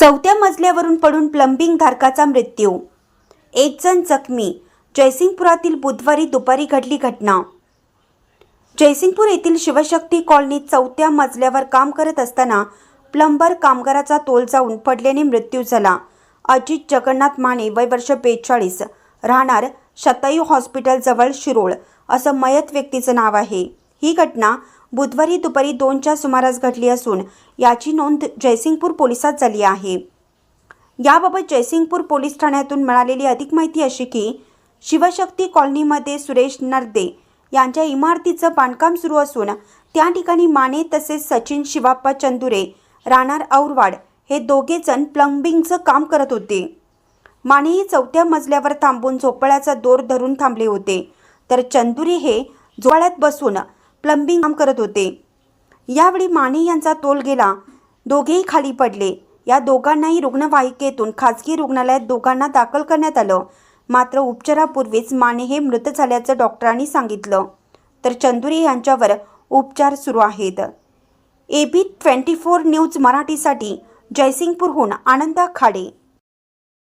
चौथ्या मजल्यावरून पडून प्लंबिंग धारकाचा मृत्यू. एक जण जखमी. जयसिंगपुरातील बुधवारी दुपारी घडली घटना. जयसिंगपूर येथील शिवशक्ती कॉलनीत चौथ्या मजल्यावर काम करत असताना प्लंबर कामगाराचा तोल जाऊन पडल्याने मृत्यू झाला. अजित जगन्नाथ माने वय वर्ष बेचाळीस. राहणार शतायू हॉस्पिटल जवळ शिरोळ असं मयत व्यक्तीचं नाव आहे. ही घटना बुधवारी दुपारी दोनच्या सुमारास घडली असून याची नोंद जयसिंगपूर पोलिसात झाली आहे. याबाबत जयसिंगपूर पोलीस ठाण्यातून मिळालेली अधिक माहिती अशी की शिवशक्ती कॉलनीमध्ये सुरेश नरदे यांच्या इमारतीचं बांधकाम सुरू असून त्या ठिकाणी माने तसेच सचिन शिवाप्पा चंदुरे राहणार औरवाड हे दोघे जण प्लंबिंगचं काम करत होते. माने हे चौथ्या मजल्यावर थांबून झोपाळ्याचा दोर धरून थांबले होते. तर चंदुरे हे झोपाळ्यात बसून प्लंबिंग काम करत होते. यावेळी माने यांचा तोल गेला. दोघेही खाली पडले. या दोघांनाही रुग्णवाहिकेतून खाजगी रुग्णालयात दोघांना दाखल करण्यात आलं. मात्र उपचारापूर्वीच माने हे मृत झाल्याचं डॉक्टरांनी सांगितलं. तर चंदुरे यांच्यावर उपचार सुरू आहेत. A B twenty four news मराठीसाठी जयसिंगपूरहून आनंदा खाडे.